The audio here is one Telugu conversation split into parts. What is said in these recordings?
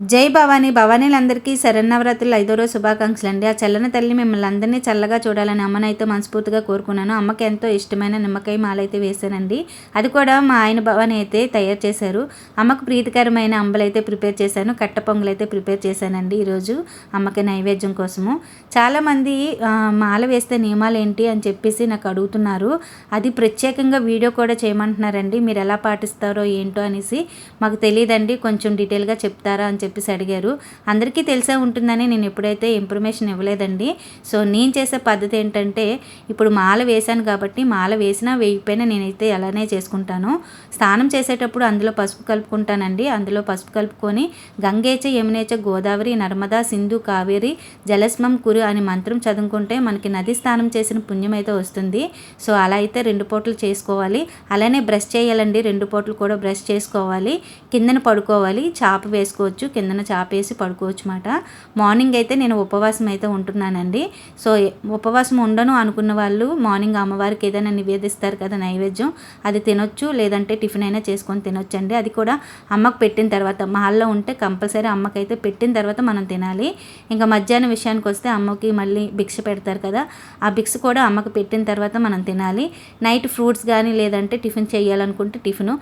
జై భవానీ. భవానీలందరికీ శరన్నవరాత్రులు ఐదో రోజు శుభాకాంక్షలు అండి ఆ చల్లని తల్లి మిమ్మల్ని అందరినీ చల్లగా చూడాలని అమ్మనైతే మనస్ఫూర్తిగా కోరుకున్నాను. అమ్మకి ఎంతో ఇష్టమైన నిమ్మకాయ మాలైతే వేశానండి. అది కూడా మా ఆయన భవాని అయితే తయారు చేశారు. అమ్మకు ప్రీతికరమైన అంబలైతే ప్రిపేర్ చేశాను. కట్ట పొంగలైతే అయితే ప్రిపేర్ చేశానండి ఈరోజు అమ్మకి నైవేద్యం కోసము. చాలామంది మాల వేస్తే నియమాలు ఏంటి అని చెప్పేసి నాకు అడుగుతున్నారు. అది ప్రత్యేకంగా వీడియో కూడా చేయమంటున్నారండి. మీరు ఎలా పాటిస్తారో ఏంటో అనేసి మాకు తెలియదండి. కొంచెం డీటెయిల్గా చెప్తారా అని చెప్పి చెప్పేసి అడిగారు. అందరికీ తెలిసే ఉంటుందని నేను ఎప్పుడైతే ఇన్ఫర్మేషన్ ఇవ్వలేదండి. సో నేను చేసే పద్ధతి ఏంటంటే ఇప్పుడు మాల వేశాను కాబట్టి మాల వేసినా వేయకపోయినా నేనైతే అలానే చేసుకుంటాను. స్నానం చేసేటప్పుడు అందులో పసుపు కలుపుకుంటానండి. అందులో పసుపు కలుపుకొని గంగేచ యమునేచ గోదావరి నర్మదా సింధు కావేరి జలస్మం కురు అని మంత్రం చదువుకుంటే మనకి నది స్నానం చేసిన పుణ్యం అయితే వస్తుంది. సో అలా అయితే రెండు పూటలు చేసుకోవాలి. అలానే బ్రష్ చేయాలండి. రెండు పూటలు కూడా బ్రష్ చేసుకోవాలి. కిందన పడుకోవాలి. చాప వేసుకోవచ్చు. కిందన చాపేసి పడుకోవచ్చు మాట మార్నింగ్ అయితే నేను ఉపవాసం అయితే ఉంటున్నానండి. సో ఉపవాసం ఉండను అనుకున్న వాళ్ళు మార్నింగ్ అమ్మవారికి ఏదైనా నివేదిస్తారు కదా నైవేద్యం అది తినొచ్చు లేదంటే టిఫిన్ అయినా చేసుకొని తినొచ్చు అండి అది కూడా అమ్మకు పెట్టిన తర్వాత మాల్లో ఉంటే కంపల్సరీ అమ్మకైతే పెట్టిన తర్వాత మనం తినాలి. ఇంకా మధ్యాహ్నం విషయానికి వస్తే అమ్మకి మళ్ళీ భిక్ష పెడతారు కదా ఆ భిక్ష కూడా అమ్మకు పెట్టిన తర్వాత మనం తినాలి. నైట్ ఫ్రూట్స్ కానీ లేదంటే టిఫిన్ చేయాలనుకుంటే టిఫిన్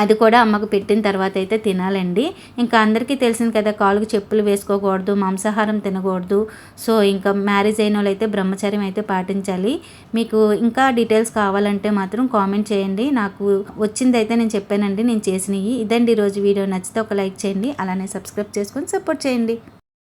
అది కూడా అమ్మకు పెట్టిన తర్వాత అయితే తినాలండి. ఇంకా అందరికీ తెలిసింది కదా కాలుకి చెప్పులు వేసుకోకూడదు మాంసాహారం తినకూడదు. సో ఇంకా మ్యారేజ్ అయిన వాళ్ళు అయితే బ్రహ్మచర్యం అయితే పాటించాలి. మీకు ఇంకా డీటెయిల్స్ కావాలంటే మాత్రం కామెంట్ చేయండి. నాకు వచ్చింది అయితే నేను చెప్పానండి నేను చేసినవి. ఇదండి ఈరోజు వీడియో. నచ్చితే ఒక లైక్ చేయండి అలానే సబ్స్క్రైబ్ చేసుకొని సపోర్ట్ చేయండి.